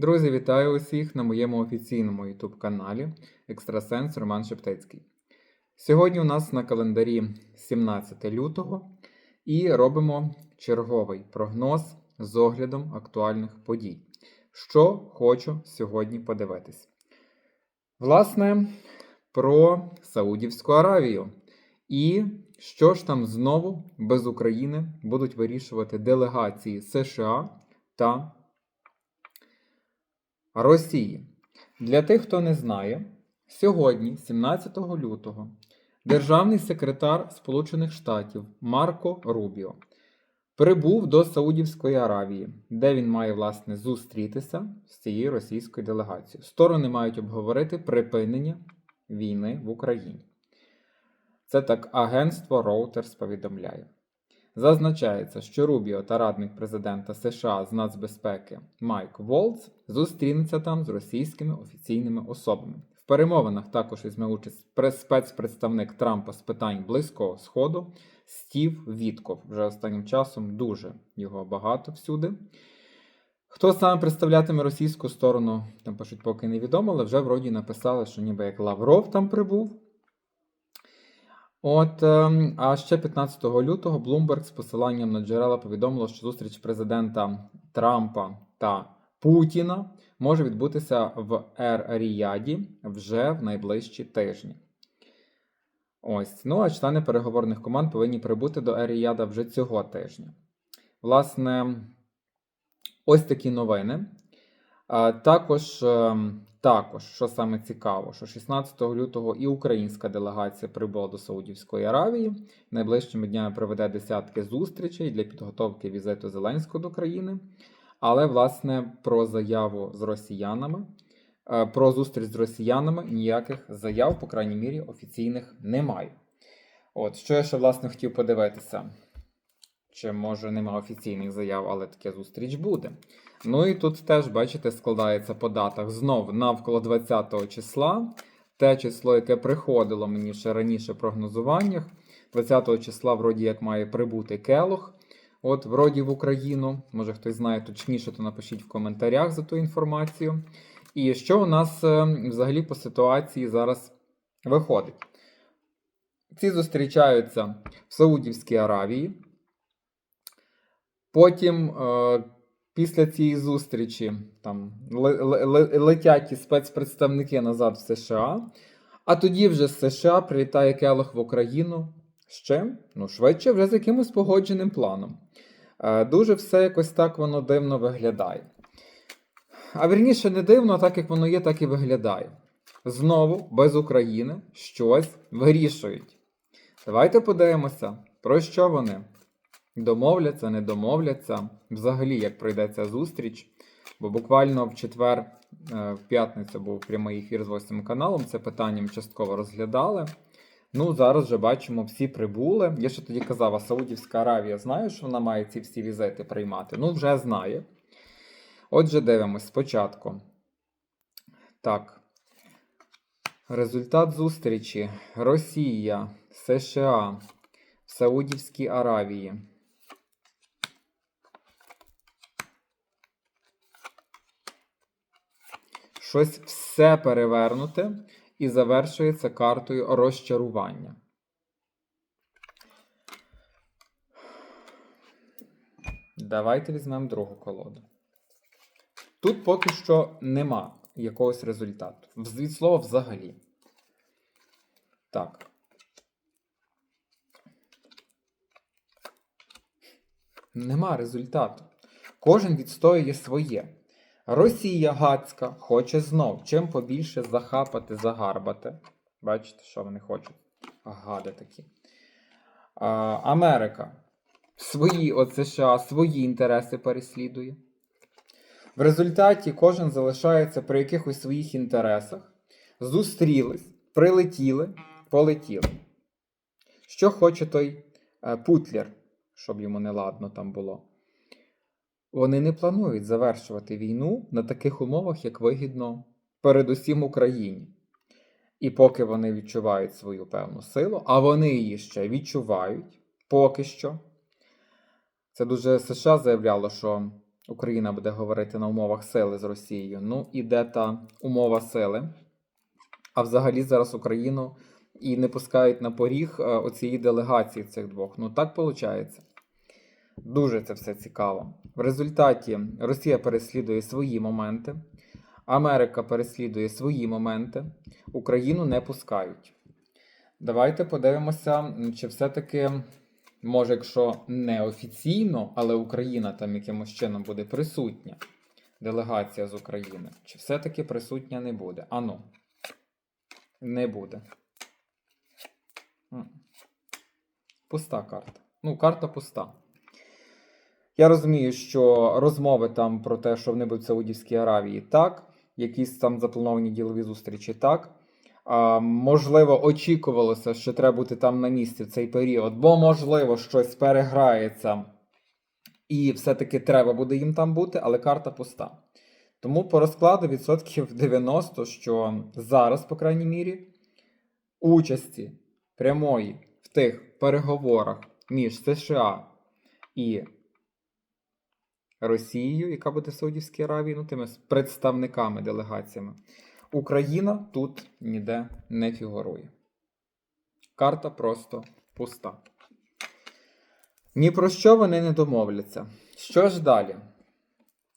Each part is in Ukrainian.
Друзі, вітаю усіх на моєму офіційному YouTube каналі Екстрасенс Роман Шептицький. Сьогодні у нас на календарі 17 лютого і робимо черговий прогноз з оглядом актуальних подій. Що хочу сьогодні подивитись. Власне, про Саудівську Аравію. І що ж там знову без України будуть вирішувати делегації США та Росії. Для тих, хто не знає, сьогодні, 17 лютого, державний секретар Сполучених Штатів Марко Рубіо прибув до Саудівської Аравії, де він має власне зустрітися з цією російською делегацією. Сторони мають обговорити припинення війни в Україні. Це так агентство Reuters повідомляє. Зазначається, що Рубіо та радник президента США з нацбезпеки Майк Волц зустрінеться там з російськими офіційними особами. В перемовинах також візьме участь спецпредставник Трампа з питань Близького Сходу Стів Вітков. Вже останнім часом дуже його багато всюди. Хто саме представлятиме російську сторону, там пишуть, поки невідомо, але вже вроді написали, що ніби як Лавров там прибув. От, ем, а ще 15 лютого Bloomberg з посиланням на джерела повідомило, що зустріч президента Трампа та Путіна може відбутися в Ер-Ріяді вже в найближчі тижні. Ось. Ну а члени переговорних команд повинні прибути до Ер-Ріяда вже цього тижня. Власне, ось такі новини. Також, ем, також, що саме цікаво, що 16 лютого і українська делегація прибула до Саудівської Аравії. Найближчими днями проведе десятки зустрічей для підготовки візиту Зеленського до країни. Але, власне, про заяву з росіянами, е, про зустріч з росіянами ніяких заяв, по крайній мірі, офіційних немає. От, що я ще, власне, хотів подивитися. Чи може нема офіційних заяв, але таке зустріч буде. Ну і тут теж, бачите, складається по датах знов навколо 20 числа. Те число, яке приходило мені ще раніше в прогнозуваннях. 20 числа, вроді як має прибути Келох. От, вроді в Україну. Може хтось знає точніше, то напишіть в коментарях за ту інформацію. І що у нас е, взагалі по ситуації зараз виходить? Ці зустрічаються в Саудівській Аравії. Потім, е, після цієї зустрічі, там летять і спецпредставники назад в США. А тоді вже з США прилітає Келох в Україну. Ще, ну, швидше, вже з якимось погодженим планом. Е, дуже все якось так воно дивно виглядає. А вірніше, не дивно, так як воно є, так і виглядає. Знову без України щось вирішують. Давайте подивимося, про що вони домовляться, не домовляться, взагалі, як пройде ця зустріч. Бо буквально в четвер, е, в п'ятницю був прямий ефір з 8 каналом. Це питанням частково розглядали. Ну, зараз вже бачимо, всі прибули. Я ще тоді казав, а Саудівська Аравія знає, що вона має ці всі візити приймати. Ну, вже знає. Отже, дивимось спочатку. Так. Результат зустрічі: Росія, США, в Саудівській Аравії. Щось все перевернуте і завершується картою розчарування. Давайте візьмемо другу колоду. Тут поки що нема якогось результату. Від слова взагалі. Так. Нема результату. Кожен відстоює своє. Росія Гацька хоче знов чим побільше захапати, загарбати. Бачите, що вони хочуть? Гади такі. А, Америка свої от США, свої інтереси переслідує. В результаті кожен залишається при якихось своїх інтересах. Зустрілись, прилетіли, полетіли. Що хоче той е, Путлер, щоб йому не ладно там було. Вони не планують завершувати війну на таких умовах, як вигідно, передусім Україні. І поки вони відчувають свою певну силу, а вони її ще відчувають поки що. Це дуже США заявляло, що Україна буде говорити на умовах сили з Росією. Ну, і де та умова сили? А взагалі зараз Україну і не пускають на поріг е, оцієї делегації цих двох. Ну так виходить. Дуже це все цікаво. В результаті Росія переслідує свої моменти, Америка переслідує свої моменти, Україну не пускають. Давайте подивимося, чи все-таки, може, якщо не офіційно, але Україна там якимось чином буде присутня, делегація з України, чи все-таки присутня не буде? Ану, не буде. Пуста карта. Ну, карта пуста. Я розумію, що розмови там про те, що вони будуть в Саудівській Аравії, так, якісь там заплановані ділові зустрічі, так. А, можливо, очікувалося, що треба бути там на місці в цей період, бо, можливо, щось переграється, і все-таки треба буде їм там бути, але карта пуста. Тому по розкладу відсотків 90, що зараз, по крайній мірі, участі прямої в тих переговорах між США і Росією, яка буде в Саудівській Аравії, ну тими представниками, делегаціями. Україна тут ніде не фігурує. Карта просто пуста. Ні про що вони не домовляться. Що ж далі?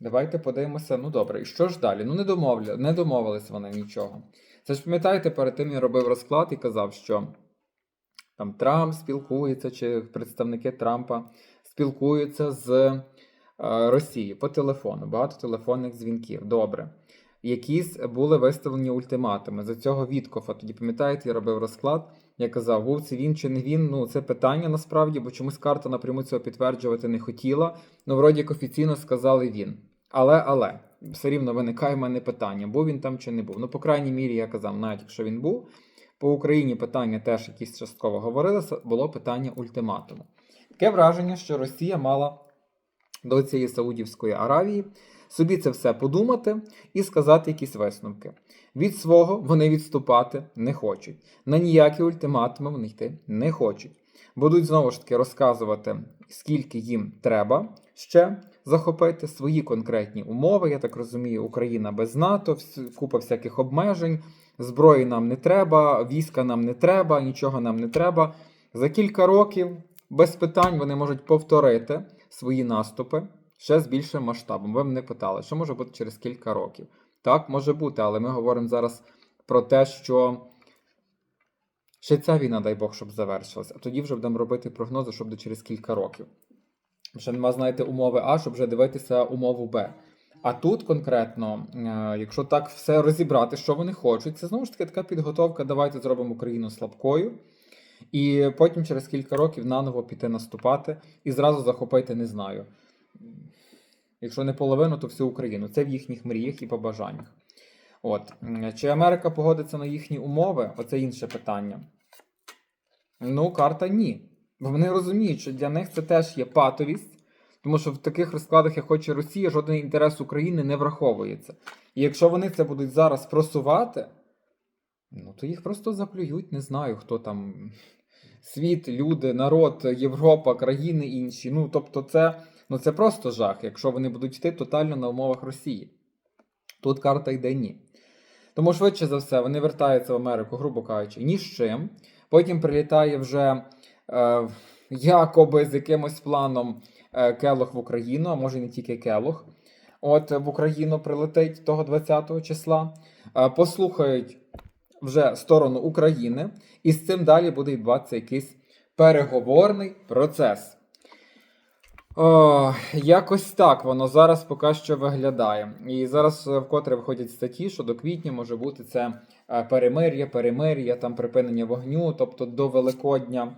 Давайте подивимося. Ну добре, і що ж далі? Ну не домовля... не домовились вони нічого. Це ж пам'ятаєте, перед тим я робив розклад і казав, що там Трамп спілкується, чи представники Трампа спілкуються з е, Росією по телефону. Багато телефонних дзвінків. Добре. Якісь були виставлені ультиматуми. За цього Віткофа. Тоді пам'ятаєте, я робив розклад. Я казав, був це він чи не він. Ну, це питання насправді, бо чомусь карта напряму цього підтверджувати не хотіла. Ну, вроді як офіційно сказали він. Але, але, все рівно виникає в мене питання, був він там чи не був. Ну, по крайній мірі, я казав, навіть якщо він був, по Україні питання теж якісь частково говорилося, було питання ультиматуму. Таке враження, що Росія мала до цієї Саудівської Аравії собі це все подумати і сказати якісь висновки. Від свого вони відступати не хочуть. На ніякі ультиматуми вони йти не хочуть. Будуть знову ж таки розказувати, скільки їм треба ще захопити свої конкретні умови. Я так розумію, Україна без НАТО, купа всяких обмежень, зброї нам не треба, війська нам не треба, нічого нам не треба. За кілька років без питань вони можуть повторити свої наступи ще з більшим масштабом. Ви мене питали, що може бути через кілька років. Так, може бути, але ми говоримо зараз про те, що ще ця війна, дай Бог, щоб завершилась, а тоді вже будемо робити прогнози, що буде через кілька років. Ще нема, знаєте, умови А, щоб вже дивитися умову Б. А тут конкретно, е, якщо так все розібрати, що вони хочуть, це знову ж таки така підготовка. Давайте зробимо Україну слабкою. І потім через кілька років наново піти наступати і зразу захопити, не знаю. Якщо не половину, то всю Україну. Це в їхніх мріях і побажаннях. От. Чи Америка погодиться на їхні умови? Оце інше питання. Ну, карта ні. Бо вони розуміють, що для них це теж є патовість, тому що в таких розкладах, як хоче Росія, жоден інтерес України не враховується. І якщо вони це будуть зараз просувати, ну то їх просто заплюють, не знаю, хто там. Світ, люди, народ, Європа, країни інші. Ну, тобто, це, ну, це просто жах, якщо вони будуть йти тотально на умовах Росії. Тут карта йде ні. Тому швидше за все, вони вертаються в Америку, грубо кажучи, ні з чим. Потім прилітає вже е, якоби з якимось планом е, Келох в Україну, а може не тільки Келох. От в Україну прилетить того 20 числа. Е, послухають вже сторону України, і з цим далі буде відбуватися якийсь переговорний процес. О, якось так воно зараз поки що виглядає. І зараз е, вкотре виходять статті, що до квітня може бути це е, перемир'я, перемир'я, там припинення вогню, тобто до Великодня.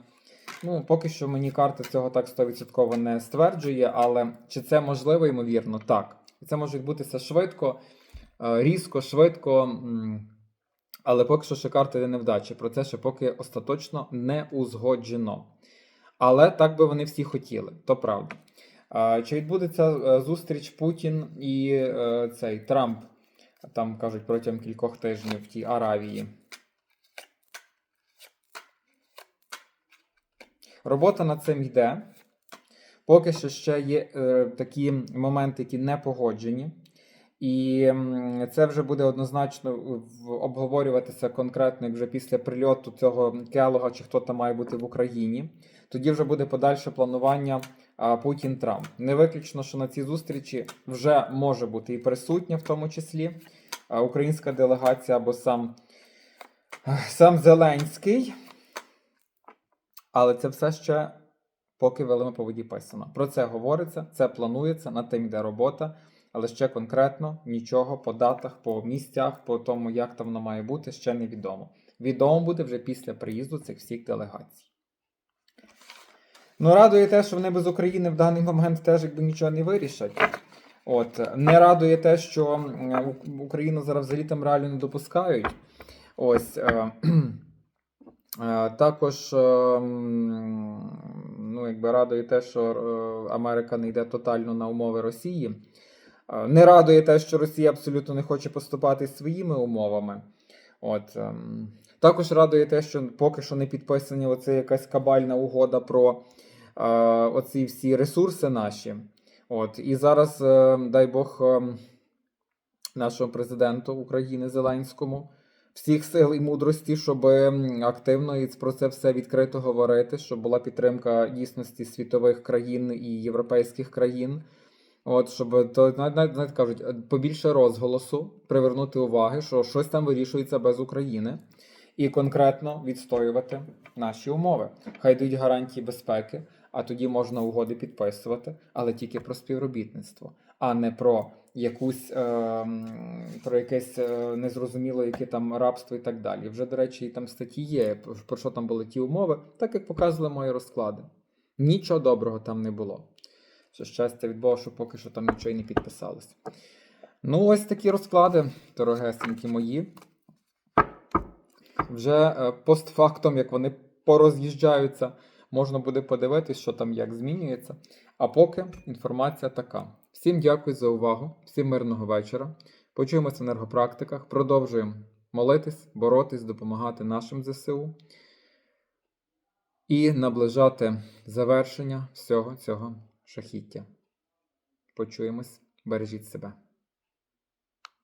Ну, поки що мені карта цього так 100% не стверджує, але чи це можливо, ймовірно, так. І це може відбутися швидко, е, різко, швидко. Але поки що ще карта йде невдачі. Про це ще поки остаточно не узгоджено. Але так би вони всі хотіли, то правда. Чи відбудеться е, зустріч Путін і е, цей Трамп, там кажуть, протягом кількох тижнів в тій Аравії? Робота над цим йде. Поки що ще є е, такі моменти, які не погоджені. І це вже буде однозначно обговорюватися конкретно як вже після прильоту цього Келога, чи хто там має бути в Україні. Тоді вже буде подальше планування Путін-Трамп. Не виключно, що на цій зустрічі вже може бути і присутня, в тому числі українська делегація або сам, сам Зеленський. Але це все ще поки велими по воді писано. Про це говориться, це планується, над тим йде робота, але ще конкретно нічого по датах, по місцях, по тому, як там воно має бути, ще не відомо. Відомо буде вже після приїзду цих всіх делегацій. Ну, радує те, що вони без України в даний момент теж якби нічого не вирішать. От, не радує те, що Україну зараз взагалі там реально не допускають. Ось. Е, е, також е, ну, якби радує те, що е, Америка не йде тотально на умови Росії. Не радує те, що Росія абсолютно не хоче поступати своїми умовами. От, ем, також радує те, що поки що не підписані оце якась кабальна угода про е, оці всі ресурси наші. От, і зараз, е, дай Бог, е, нашому президенту України Зеленському всіх сил і мудрості, щоб активно і про це все відкрито говорити, щоб була підтримка дійсності світових країн і європейських країн. От, щоб то навіть, навіть, навіть кажуть, е, побільше розголосу привернути уваги, що щось там вирішується без України, і конкретно відстоювати наші умови. Хай дають гарантії безпеки, а тоді можна угоди підписувати, але тільки про співробітництво, а не про якусь е, про якесь е, незрозуміло, яке там рабство і так далі. Вже, до речі, і там статті є, про- про що там були ті умови, так як показували мої розклади. Нічого доброго там не було. Що щастя від Бога, що поки що там нічого не підписалось. Ну, ось такі розклади, дорогесенькі мої. Вже е, постфактом, як вони пороз'їжджаються, можна буде подивитись, що там як змінюється. А поки інформація така. Всім дякую за увагу, всім мирного вечора. Почуємося в енергопрактиках. Продовжуємо молитись, боротись, допомагати нашим ЗСУ і наближати завершення всього цього шахіття. Почуємось, бережіть себе.